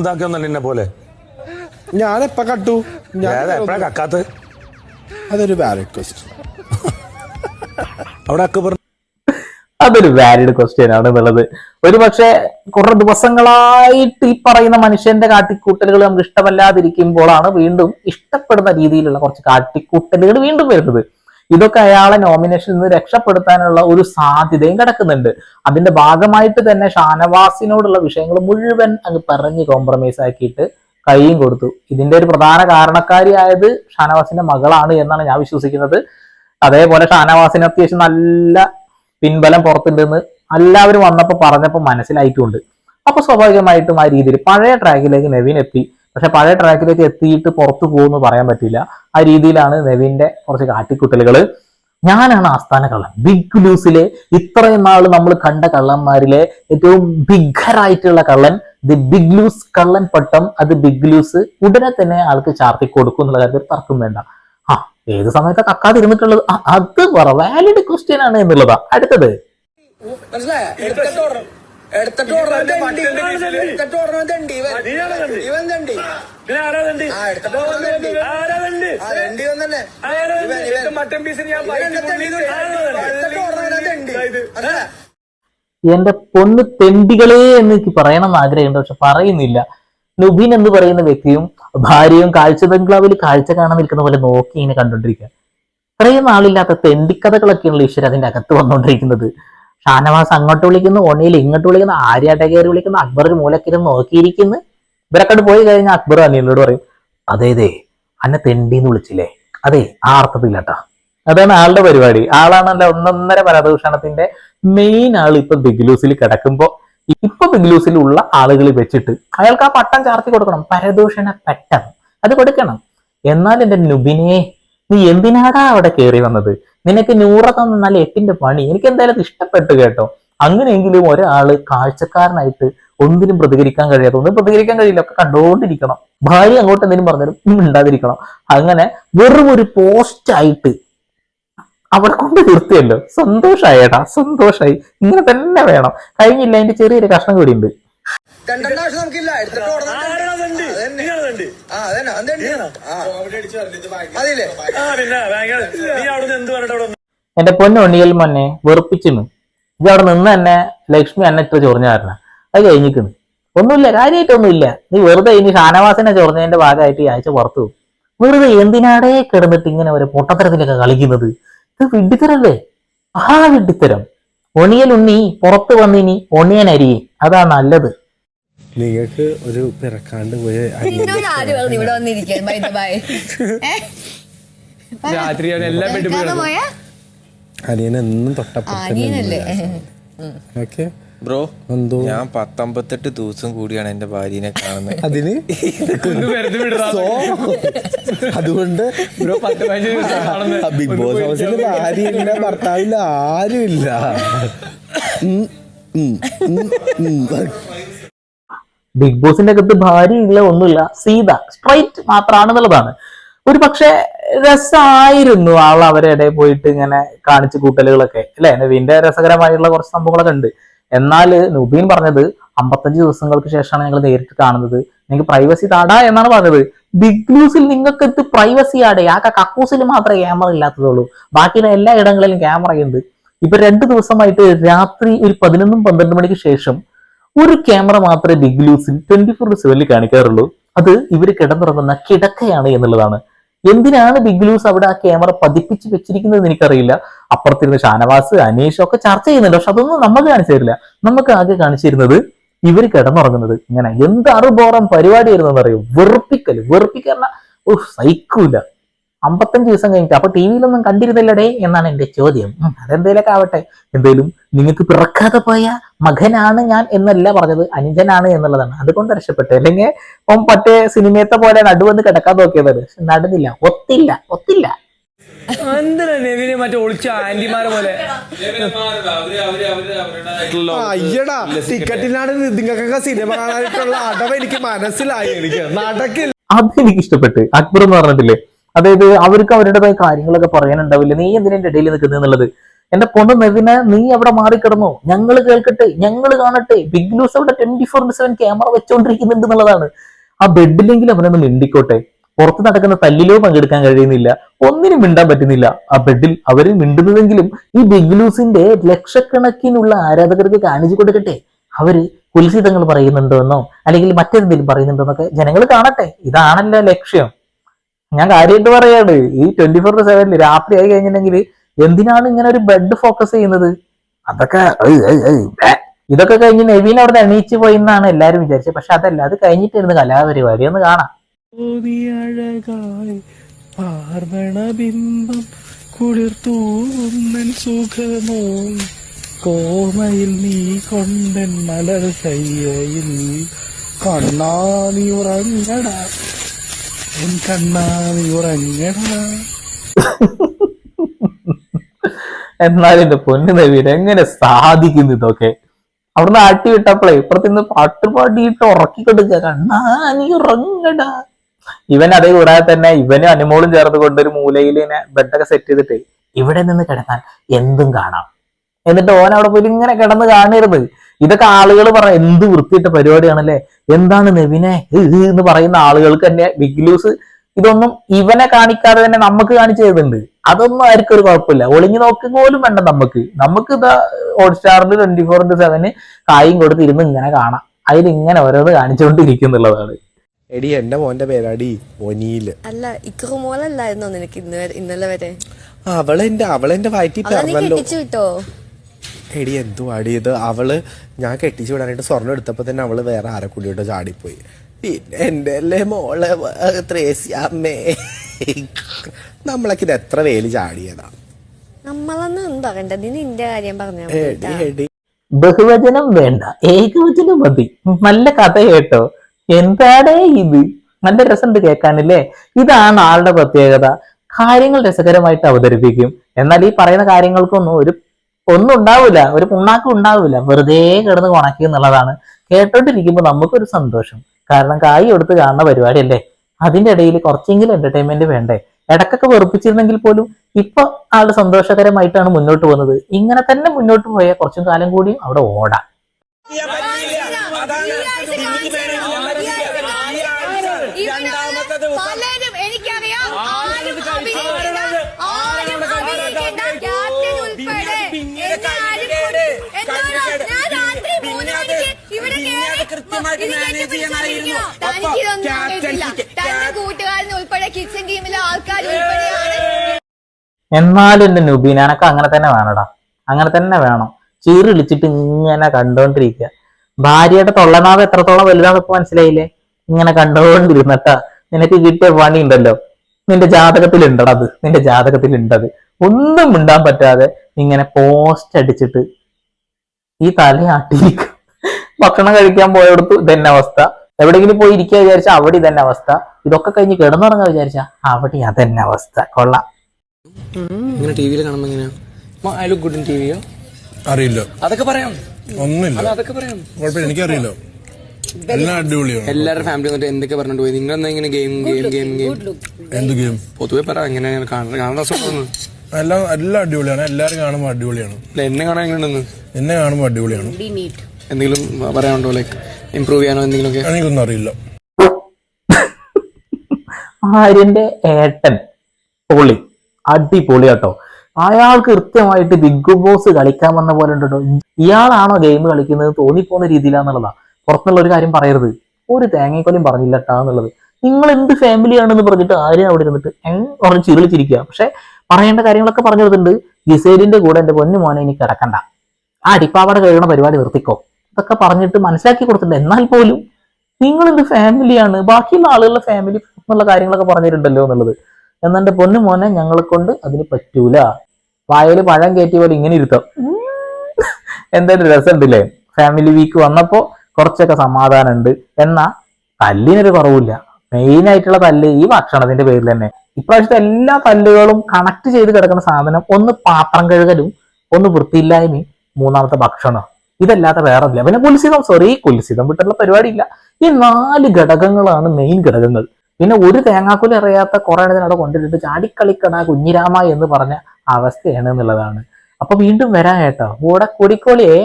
ഇതാക്കിയൊന്നല്ല എന്നെ പോലെ? ഞാൻ എപ്പ കട്ടു. ഞാൻ എപ്പോഴാ കക്കാത്ത്? അതൊരു വാലിഡ് ക്വസ്റ്റ്യൻ അവിടെ അക്ബർ അതൊരു വാലിഡ് ക്വസ്റ്റ്യൻ ആണ് എന്നുള്ളത്. ഒരു പക്ഷേ കുറെ ദിവസങ്ങളായിട്ട് ഈ പറയുന്ന മനുഷ്യന്റെ കാട്ടിക്കൂട്ടലുകൾ നമുക്ക് ഇഷ്ടമല്ലാതിരിക്കുമ്പോഴാണ് വീണ്ടും ഇഷ്ടപ്പെടുന്ന രീതിയിലുള്ള കുറച്ച് കാട്ടിക്കൂട്ടലുകൾ വീണ്ടും വരുന്നത്. ഇതൊക്കെ അയാളെ നോമിനേഷനിൽ നിന്ന് രക്ഷപ്പെടുത്താനുള്ള ഒരു സാധ്യതയും കിടക്കുന്നുണ്ട്. അതിന്റെ ഭാഗമായിട്ട് തന്നെ ഷാനവാസിനോടുള്ള വിഷയങ്ങൾ മുഴുവൻ അങ്ങ് പറഞ്ഞ് കോംപ്രമൈസ് ആക്കിയിട്ട് കൈയും കൊടുത്തു. ഇതിന്റെ ഒരു പ്രധാന കാരണക്കാരിയായത് ഷാനവാസിന്റെ മകളാണ് എന്നാണ് ഞാൻ വിശ്വസിക്കുന്നത്. അതേപോലെ ഷാനവാസിന് അത്യാവശ്യം നല്ല പിൻബലം പുറത്തുണ്ടെന്ന് എല്ലാവരും വന്നപ്പോൾ പറഞ്ഞപ്പോൾ മനസ്സിലായിട്ടുണ്ട്. അപ്പൊ സ്വാഭാവികമായിട്ടും ആ രീതിയിൽ പഴയ ട്രാക്കിലേക്ക് നവീൻ എത്തി. പക്ഷെ പഴയ ട്രാക്കിലേക്ക് എത്തിയിട്ട് പുറത്തു പോകുമെന്ന് പറയാൻ പറ്റില്ല ആ രീതിയിലാണ് നെവിന്റെ കുറച്ച് കാട്ടിക്കുട്ടലുകൾ ഞാനാണ് ആസ്ഥാന കള്ളൻ. ബിഗ് ലൂസിലെ ഇത്രയും നാൾ നമ്മൾ കണ്ട കള്ളന്മാരിലെ ഏറ്റവും ബിഗറായിട്ടുള്ള കള്ളൻ ദി ബിഗ് ലൂസ് കള്ളൻ പട്ടം. അത് ബിഗ് ലൂസ് ഉടനെ തന്നെ ആൾക്ക് ചാർത്തി കൊടുക്കും എന്നുള്ള കാര്യത്തിൽ തർക്കം വേണ്ട. ആ ഏത് സമയത്ത് കക്കാതിരുന്നിട്ടുള്ളത്? അത് വാലിഡ് ക്വസ്റ്റ്യൻ ആണ് എന്നുള്ളതാ. അടുത്തത്. മനസ്സിലായോ? എടുത്തിട്ട് ഓടണം എടുത്തിട്ട് ഓടണം ദണ്ടി എടുത്തിട്ട് ഓടണം ദണ്ടി ഇവൻ തണ്ടി ഇവൻ എന്റെ പൊന്ന് തെണ്ടികളെ എന്ന് എനിക്ക് പറയണം എന്ന് ആഗ്രഹമുണ്ട്. പക്ഷെ പറയുന്നില്ല. നുബിൻ എന്ന് പറയുന്ന വ്യക്തിയും ഭാര്യയും കാഴ്ച ബംഗ്ലാവിൽ കാഴ്ച കാണാൻ നിൽക്കുന്ന പോലെ നോക്കി ഇങ്ങനെ കണ്ടോണ്ടിരിക്കുക. ഇത്രയും നാളില്ലാത്ത തെണ്ടിക്കഥകളൊക്കെയാണല്ലോ ഈശ്വരൻ അതിന്റെ അകത്ത് വന്നുകൊണ്ടിരിക്കുന്നത്. ഷാനവാസ് അങ്ങോട്ട് വിളിക്കുന്നു ഒണിയിൽ ഇങ്ങോട്ട് വിളിക്കുന്നു ആര്യാട്ടെ കയറി വിളിക്കുന്നു അക്ബർ മൂലക്കിരുന്ന് നോക്കിയിരിക്കുന്നു. ഇവരൊക്കെ പോയി കഴിഞ്ഞാൽ അക്ബർ അനിയനോട് പറയും അതെ അതെ അന്നെ തെണ്ടിന്ന് വിളിച്ചില്ലേ? അതെ ആ അർത്ഥത്തില്ലട്ടാ അതാണ് ആളുടെ പരിപാടി. ആളാണല്ലോ ഒന്നൊന്നര പരദൂഷണത്തിന്റെ മെയിൻ ആൾ ഇപ്പൊ ബിഗ്ലൂസിൽ കിടക്കുമ്പോ. ഇപ്പൊ ബിഗ്ലൂസിലുള്ള ആളുകൾ വെച്ചിട്ട് അയാൾക്ക് ആ പട്ടം ചാർത്തി കൊടുക്കണം പരദൂഷണ പട്ടം. അത് കൊടുക്കണം. എന്നാൽ എന്റെ നുബിനെ നീ എന്തിനാടാ അവിടെ കയറി വന്നത്? നിനക്ക് നൂറൊക്കെ തന്നാൽ എട്ടിന്റെ പണി. എനിക്ക് എന്തായാലും അത് ഇഷ്ടപ്പെട്ടു കേട്ടോ. അങ്ങനെയെങ്കിലും ഒരാൾ കാഴ്ചക്കാരനായിട്ട് ഒന്നിനും പ്രതികരിക്കാൻ കഴിയാത്ത ഒന്നും പ്രതികരിക്കാൻ കഴിയില്ല ഒക്കെ കണ്ടുകൊണ്ടിരിക്കണം. ഭാര്യ അങ്ങോട്ട് എന്തെങ്കിലും പറഞ്ഞാലും ഉണ്ടാതിരിക്കണം അങ്ങനെ വെറും ഒരു പോസ്റ്റ് ആയിട്ട് അവിടെ കൊണ്ട് നിർത്തിയല്ലോ. സന്തോഷായേട്ടാ സന്തോഷായി. ഇങ്ങനെ തന്നെ വേണം. കഴിഞ്ഞില്ല അതിന്റെ ചെറിയൊരു കഷ്ണം കൂടിയുണ്ട് രണ്ടെണ്ണം ആവശ്യം നമുക്കില്ല. എടുത്തിട്ട് അതില്ലേ എന്റെ പൊന്നുണ്ണിയൽ മന്നെ വെറുപ്പിച്ചിന്ന് ഇത് അവിടെ നിന്ന് തന്നെ ലക്ഷ്മി എന്നെ ഇത്ര ചൊറിഞ്ഞ കാരണം അത് കഴിഞ്ഞിക്കുന്നു ഒന്നുമില്ല കാര്യമായിട്ടൊന്നുമില്ല നീ വെറുതെ ഇനി ഷാനവാസിനെ ചൊറിഞ്ഞതിന്റെ ഭാഗമായിട്ട് ഈ ആഴ്ച പുറത്തു പോകും. വെറുതെ എന്തിനാടേ കിടന്നിട്ട് ഇങ്ങനെ ഒരു പൊട്ടത്തരത്തിലൊക്കെ കളിക്കുന്നത്? ഇത് വിഡ്ഢിത്തരല്ലേ? ആ വിഡ്ഢിത്തരം. ഒണിയൽ ഉണ്ണി പുറത്ത് വന്നിനി ഒണിയൻ അരി അതാ നല്ലത്. നിങ്ങൾക്ക് ഒരു പിറക്കാണ്ട് പോയ നിന്നോട് ആര് പറഞ്ഞു ഇവിടെ വന്നിരിക്കാൻ? ബൈ ബൈ രാത്രിയാണ് എല്ലാം പോയാ? അനിയനല്ലേ? ഓക്കെ. ബ്രോ എന്തോ? ഞാൻ പത്തൊമ്പത്തെട്ട് ദിവസം കൂടിയാണ് എന്റെ ഭാര്യനെ കാണുന്നത്. അതിന്? സോ അതുകൊണ്ട് ബ്രോ പത്ത് പതിനഞ്ച് ദിവസം കാണുന്നത്. ആ ബിഗ് ബോസ് ഹൗസിൽ ഭാര്യയില്ല ഭർത്താവില്ല ആരുമില്ല. ഉം, ഉം, ഉം, ഉം. ബിഗ് ബോസിന്റെ അകത്ത് ഭാര്യയില്ല ഒന്നുമില്ല. സീത സ്ട്രൈറ്റ് മാത്രമാണെന്നുള്ളതാണ് ഒരു പക്ഷെ രസമായിരുന്നു ആൾ അവരെ ഇടയിൽ പോയിട്ട് ഇങ്ങനെ കാണിച്ചു കൂട്ടലുകളൊക്കെ. അല്ലെ? നവീന്റെ രസകരമായിട്ടുള്ള കുറച്ച് സംഭവങ്ങളൊക്കെ ഉണ്ട്. എന്നാൽ നുബീൻ പറഞ്ഞത് അമ്പത്തഞ്ച് ദിവസങ്ങൾക്ക് ശേഷമാണ് ഞങ്ങൾ നേരിട്ട് കാണുന്നത്. നിങ്ങൾക്ക് പ്രൈവസി താടാ എന്നാണ് പറഞ്ഞത്. ബിഗ് ന്യൂസിൽ നിങ്ങൾക്ക് എത്തി പ്രൈവസി ആടെ. ആ കക്കൂസിൽ മാത്രമേ ക്യാമറ ഇല്ലാത്തതുള്ളൂ. ബാക്കിയുള്ള എല്ലാ ഇടങ്ങളിലും ക്യാമറയുണ്ട് ഇപ്പൊ രണ്ട് ദിവസമായിട്ട് രാത്രി ഒരു പതിനൊന്നും പന്ത്രണ്ട് മണിക്ക് ശേഷം ഒരു ക്യാമറ മാത്രമേ ബിഗ് ലൂസിൽ ട്വന്റി ഫോർ സെവനിൽ കാണിക്കാറുള്ളൂ. അത് ഇവർ കിടന്നുറങ്ങുന്ന കിടക്കയാണ് എന്നുള്ളതാണ്. എന്തിനാണ് ബിഗ് ലൂസ് അവിടെ ആ ക്യാമറ പതിപ്പിച്ച് വെച്ചിരിക്കുന്നത് എനിക്കറിയില്ല. അപ്പുറത്തിരുന്ന് ഷാനവാസ് അനീഷ് ഒക്കെ ചർച്ച ചെയ്യുന്നുണ്ട്. പക്ഷെ അതൊന്നും നമുക്ക് കാണിച്ചു തരില്ല നമുക്ക് ആകെ കാണിച്ചിരുന്നത് ഇവർ കിടന്നുറങ്ങുന്നത്. ഇങ്ങനെ എന്ത് അറുബോറം പരിപാടിയായിരുന്നു എന്നറിയോ വെറുപ്പിക്കൽ വെറുപ്പിക്കൽ ഓ സഹിക്കൂല. അമ്പത്തഞ്ച് ദിവസം കഴിഞ്ഞിട്ട്. അപ്പൊ ടി വിയിലൊന്നും കണ്ടിരുന്നില്ലടേ എന്നാണ് എന്റെ ചോദ്യം. ഉം, അതെന്തേലൊക്കെ ആവട്ടെ. എന്തേലും നിങ്ങൾക്ക് പിറക്കാതെ പോയ മകനാണ് ഞാൻ എന്നല്ല പറഞ്ഞത്. അനുജനാണ് എന്നുള്ളതാണ്. അതുകൊണ്ട് രക്ഷപ്പെട്ടു. അല്ലെങ്കിൽ ഇപ്പം മറ്റേ സിനിമയത്തെ പോലെ നടുവന്ന് കിടക്കാൻ നോക്കിയതാണ് നടന്നില്ല. ഒത്തില്ല. ഒത്തില്ല. എന്തിനാ നെവിനെ മറ്റേ ഒളിച്ച ആന്റിമാരെ പോലെ? ആ, അയ്യടാ. ടിക്കറ്റിനാണ് നിങ്ങൾക്കൊക്കെ സിനിമ കാണാനായിട്ടുള്ള അടവ് എനിക്ക് മനസ്സിലായി. എനിക്ക് നടക്കില്ല. അതെനിക്ക് ഇഷ്ടപ്പെട്ട് അക്ബർ എന്ന് പറഞ്ഞിട്ടില്ലേ? അതായത് അവർക്ക് അവരുടേതായ കാര്യങ്ങളൊക്കെ പറയാനുണ്ടാവില്ല. നീ എന്തിനെ ഇടയിൽ നിൽക്കുന്നത് എന്നുള്ളത്? എന്റെ പൊന്ന് നെവിനെ നീ അവിടെ മാറിക്കിടന്നു? ഞങ്ങൾ കേൾക്കട്ടെ ഞങ്ങൾ കാണട്ടെ. ബിഗ് ന്യൂസ് അവിടെ ട്വന്റി ഫോർ സെവൻ ക്യാമറ വെച്ചോണ്ടിരിക്കുന്നുണ്ട് എന്നുള്ളതാണ്. ആ ബെഡിലെങ്കിലും അവനൊന്ന് മിണ്ടിക്കോട്ടെ. പുറത്ത് നടക്കുന്ന തല്ലിലോ പങ്കെടുക്കാൻ കഴിയുന്നില്ല. ഒന്നിനും മിണ്ടാൻ പറ്റുന്നില്ല. ആ ബെഡിൽ അവർ മിണ്ടുന്നതെങ്കിലും ഈ ബിഗ് ന്യൂസിന്റെ ലക്ഷക്കണക്കിനുള്ള ആരാധകർക്ക് കാണിച്ചു കൊടുക്കട്ടെ. അവർ കുൽസിതങ്ങൾ പറയുന്നുണ്ടോ എന്നോ അല്ലെങ്കിൽ മറ്റെന്തെങ്കിലും പറയുന്നുണ്ടോ എന്നൊക്കെ ജനങ്ങൾ കാണട്ടെ. ഇതാണല്ലോ ലക്ഷ്യം. ഞാൻ കാര്യമായിട്ട് പറയാണ് ഈ ട്വന്റി ഫോർ സെവനിൽ രാത്രി ആയി കഴിഞ്ഞിട്ടുണ്ടെങ്കിൽ എന്തിനാണ് ഇങ്ങനെ ഒരു ബെഡ് ഫോക്കസ് ചെയ്യുന്നത്? അതൊക്കെ. ഇതൊക്കെ കഴിഞ്ഞ് നവീൻ അവിടെ എണീച്ച് പോയി എന്നാണ് എല്ലാരും വിചാരിച്ചത്. പക്ഷെ അതല്ല അത് കഴിഞ്ഞിട്ടിരുന്ന് കലാപരിപാടി ഒന്ന് കാണാം. പാർവണബിംബം കുളിർത്തൂന്നൻ സുഖമോ? കോമയിൽ നീ കൊണ്ടൻ മലർ കണ്ണാ നീ ഉറങ്ങടാ എൻ കണ്ണാനി ഉറങ്ങടാ എന്നാലും എന്റെ പൊന്നു നവീൻ എങ്ങനെ സാധിക്കുന്നു ഇതൊക്കെ? അവിടുന്ന് ആട്ടി വിട്ടപ്പോഴേ ഇപ്പുറത്ത് നിന്ന് പാട്ട് പാടിയിട്ട് ഉറക്കി കൊടുക്കുക കണ്ണാ നീ ഇവൻ അതേ കൂടാതെ തന്നെ ഇവനും അനുമോളും ചേർത്ത് കൊണ്ട് ഒരു മൂലയിൽ ഇങ്ങനെ ബെഡൊക്കെ സെറ്റ് ചെയ്തിട്ട് ഇവിടെ നിന്ന് കിടന്നാൽ എന്തും കാണാം. എന്നിട്ട് ഓൻ അവിടെ പോയി ഇങ്ങനെ കിടന്ന് കാണരുത്. ഇതൊക്കെ ആളുകൾ പറ എന്ത് വൃത്തിയിട്ട പരിപാടിയാണല്ലേ? എന്താണ് നെവിനെ? എന്ന് പറയുന്ന ആളുകൾക്ക് തന്നെ ബിഗ് ന്യൂസ് ഇതൊന്നും ഇവനെ കാണിക്കാതെ തന്നെ നമുക്ക് കാണിച്ചു തരുന്നുണ്ട്. അതൊന്നും ആർക്കും ഒരു കുഴപ്പമില്ല. ഒളിഞ്ഞു നോക്കുക പോലും വേണ്ട നമുക്ക്. നമുക്ക് ഇതാ ഹോട്ട്സ്റ്റാറിൽ ട്വന്റി ഫോർ ഇന്റു സെവന് കായും കൊടുത്ത് ഇരുന്ന് ഇങ്ങനെ കാണാം. അതിൽ ഇങ്ങനെ ഓരോന്ന് കാണിച്ചുകൊണ്ടിരിക്കുന്നുള്ളതാണ് എടി എന്റെ മോന്റെ പേരാടി ഒനീൽ. അല്ല ഇക്കുമോലല്ലായിരുന്നോ നിനക്ക് ഇന്നലെ വരെ? അവളെന്റെ അവളെന്റെ വയറ്റി വിട്ടോ? എടി എന്തു ആടിയത് അവൾ ഞാൻ കെട്ടിച്ചു വിടാനായിട്ട് സ്വർണം എടുത്തപ്പോ തന്നെ അവൾ വേറെ ആരെ കൂടിയിട്ട് ചാടിപ്പോയി. പിന്നെ എന്റെ അല്ലേ മോളെ ത്രേസി അമ്മേ. നമ്മളൊക്കെ ഇത് എത്ര വേലി ചാടിയതാ? നമ്മളൊന്നും പറയണ്ട നീ നിന്റെ കാര്യം പറഞ്ഞാ എടി എടി. ബഹുവചനം വേണ്ട. ഏകവചനം മതി. നല്ല കഥ കേട്ടോ. എന്താടേ ഇത്? നല്ല രസമുണ്ട് കേൾക്കാനല്ലേ? ഇതാണ് ആളുടെ പ്രത്യേകത. കാര്യങ്ങൾ രസകരമായിട്ട് അവതരിപ്പിക്കും. എന്നാൽ ഈ പറയുന്ന കാര്യങ്ങൾക്കൊന്നും ഒരു ഒന്നും ഉണ്ടാവില്ല. ഒരു പുണ്ണാക്കും ഉണ്ടാവില്ല. വെറുതെ കിടന്ന് ഉണക്കി എന്നുള്ളതാണ്. കേട്ടോണ്ടിരിക്കുമ്പോൾ നമുക്കൊരു സന്തോഷം. കാരണം കായ് എടുത്ത് കാണുന്ന പരിപാടിയല്ലേ? അതിന്റെ ഇടയിൽ കുറച്ചെങ്കിലും എന്റർടൈൻമെന്റ് വേണ്ടേ? ഇടക്കൊക്കെ വെറുപ്പിച്ചിരുന്നെങ്കിൽ പോലും ഇപ്പൊ ആൾ സന്തോഷകരമായിട്ടാണ് മുന്നോട്ട് പോകുന്നത്. ഇങ്ങനെ തന്നെ മുന്നോട്ട് പോയാൽ കുറച്ചും കാലം കൂടിയും അവിടെ ഓടാം. പലരും എനിക്കറിയാം കൂട്ടുകാരൻ ഉൾപ്പെടെ കിച്ചൺ ടീമിലെ ആൾക്കാർ ഉൾപ്പെടെയാണ്. എന്നാലും എന്റെ നുബീൻ എനക്ക് അങ്ങനെ തന്നെ വേണടാ. അങ്ങനെ തന്നെ വേണം. ചീറി വിളിച്ചിട്ട് ഇങ്ങനെ കണ്ടോണ്ടിരിക്കുക ഭാര്യയുടെ തൊള്ളനാവ് എത്രത്തോളം വലുതാണെന്ന് ഇപ്പൊ മനസ്സിലായില്ലേ? ഇങ്ങനെ കണ്ടോണ്ടിരുന്നട്ടാ നിനക്ക് കിട്ടിയ പണി ഉണ്ടല്ലോ നിന്റെ ജാതകത്തിൽ ഉണ്ടടാ അത്. നിന്റെ ജാതകത്തിൽ ഉണ്ടത് ഒന്നും മിണ്ടാൻ പറ്റാതെ ഇങ്ങനെ പോസ്റ്റ് അടിച്ചിട്ട് ഈ തലയാട്ടിരിക്കും ഭക്ഷണം കഴിക്കാൻ പോയടത്ത് ഇതന്നെ അവസ്ഥ. എവിടെയെങ്കിലും പോയി ഇരിക്കുക വിചാരിച്ചാൽ അവിടെ ഇതന്നെ അവസ്ഥ. ഇതൊക്കെ കഴിഞ്ഞ് കിടന്നുറങ്ങാൻ വിചാരിച്ചാ അവിടെ അതന്നെ അവസ്ഥ. കൊള്ളാം. ഇങ്ങനെ ടി വിയിൽ കാണുമ്പോ എങ്ങനെയാ? ഗുഡ് ഇൻ ടി വിയോ അറിയില്ല. അതൊക്കെ പറയാം. ഒന്നുമില്ല. അല്ല, അതൊക്കെ പറയാം. കുഴപ്പമില്ല. എനിക്കറിയില്ല. എല്ലാം അടിപൊളിയാണ്. എല്ലാവരുടെ ഫാമിലി വന്നിട്ട് എന്തൊക്കെ പറഞ്ഞിട്ട് പോയി? നിങ്ങൾ എന്നാ ഇങ്ങനെ ഗെയിം ഗെയിം ഗെയിം ഗെയിം എന്ത് ഗെയിം പൊതുവെ പറ എങ്ങനെ എല്ലാം എല്ലാം അടിപൊളിയാണ്. എല്ലാരും കാണുമ്പോൾ അടിപൊളിയാണ്. എന്നെ കാണാൻ എങ്ങനെയുണ്ടെന്ന്? എന്നെ കാണുമ്പോൾ അടിപൊളിയാണ്. എന്തെങ്കിലും പറയാനുണ്ടോ? ലൈക്ക് ഇമ്പ്രൂവ് ചെയ്യാനോ എന്തെങ്കിലുമൊക്കെ? എനിക്കൊന്നും അറിയില്ല. ആര്യന്റെ ഏട്ടൻ പൊളി. അടിപൊളി കേട്ടോ. അയാൾക്ക് കൃത്യമായിട്ട് ബിഗ് ബോസ് കളിക്കാൻ വന്ന പോലെ ഉണ്ടോ ഇയാളാണോ ഗെയിം കളിക്കുന്നത്? തോന്നിപ്പോകുന്ന രീതിയിലാന്നുള്ളതാ. പുറത്തുള്ള ഒരു കാര്യം പറയരുത്. ഒരു തേങ്ങയ്ക്കൊലയും പറഞ്ഞില്ല എന്നുള്ളത്. നിങ്ങൾ എന്ത് ഫാമിലിയാണെന്ന് പറഞ്ഞിട്ട് ആരും അവിടെ ഇരുന്നിട്ട് എങ് പറഞ്ഞ് ചിരിച്ചിരിക്കുക പക്ഷെ പറയേണ്ട കാര്യങ്ങളൊക്കെ പറഞ്ഞു കൊടുത്തിട്ടുണ്ട്. ഗിസേലിന്റെ കൂടെ എന്റെ പൊന്നു മോനെ ഇനി കിടക്കണ്ട. ആ അടിപ്പാവട കഴിയണ പരിപാടി നിർത്തിക്കോ. ഇതൊക്കെ പറഞ്ഞിട്ട് മനസ്സിലാക്കി കൊടുത്തിട്ടുണ്ട്. എന്നാൽ പോലും നിങ്ങൾ ഫാമിലിയാണ് ബാക്കിയുള്ള ആളുകളുടെ ഫാമിലി എന്നുള്ള കാര്യങ്ങളൊക്കെ പറഞ്ഞിട്ടുണ്ടല്ലോ എന്നുള്ളത്. എന്റെ പൊന്നു മോനെ ഞങ്ങളെ കൊണ്ട് അതിന് പറ്റൂല. വായൽ പഴം കയറ്റിയ പോലെ ഇങ്ങനെ ഇരുത്താം. എന്തായാലും രസമുണ്ടല്ലേ? ഫാമിലി വീക്ക് വന്നപ്പോൾ കുറച്ചൊക്കെ സമാധാനം ഉണ്ട് എന്നാ തല്ലിനൊരു കുറവില്ല മെയിൻ ആയിട്ടുള്ള തല്ല് ഈ ഭക്ഷണത്തിന്റെ പേരിൽ തന്നെ. ഇപ്രാവശ്യത്തെ എല്ലാ തല്ലുകളും കണക്ട് ചെയ്ത് കിടക്കുന്ന സാധനം ഒന്ന് പാത്രം കഴുകലും ഒന്ന് വൃത്തിയില്ലായ്മയും മൂന്നാമത്തെ ഭക്ഷണം. ഇതല്ലാത്ത വേറെ ഇല്ല പിന്നെ കുൽസിതം സോറി കുൽസിതം വിട്ടുള്ള പരിപാടി ഇല്ല ഈ നാല് ഘടകങ്ങളാണ് മെയിൻ ഘടകങ്ങൾ. പിന്നെ ഒരു തേങ്ങാക്കുല അറിയാത്ത കുറെ എണ്ണത്തിന് അവിടെ കൊണ്ടിട്ടിട്ട് ചാടിക്കളിക്കട കുഞ്ഞിരാമ എന്ന് പറഞ്ഞ അവസ്ഥയാണ് എന്നുള്ളതാണ്. അപ്പൊ വീണ്ടും വരാം കേട്ടോ. കൂടെ കൂടിക്കോളിയേ.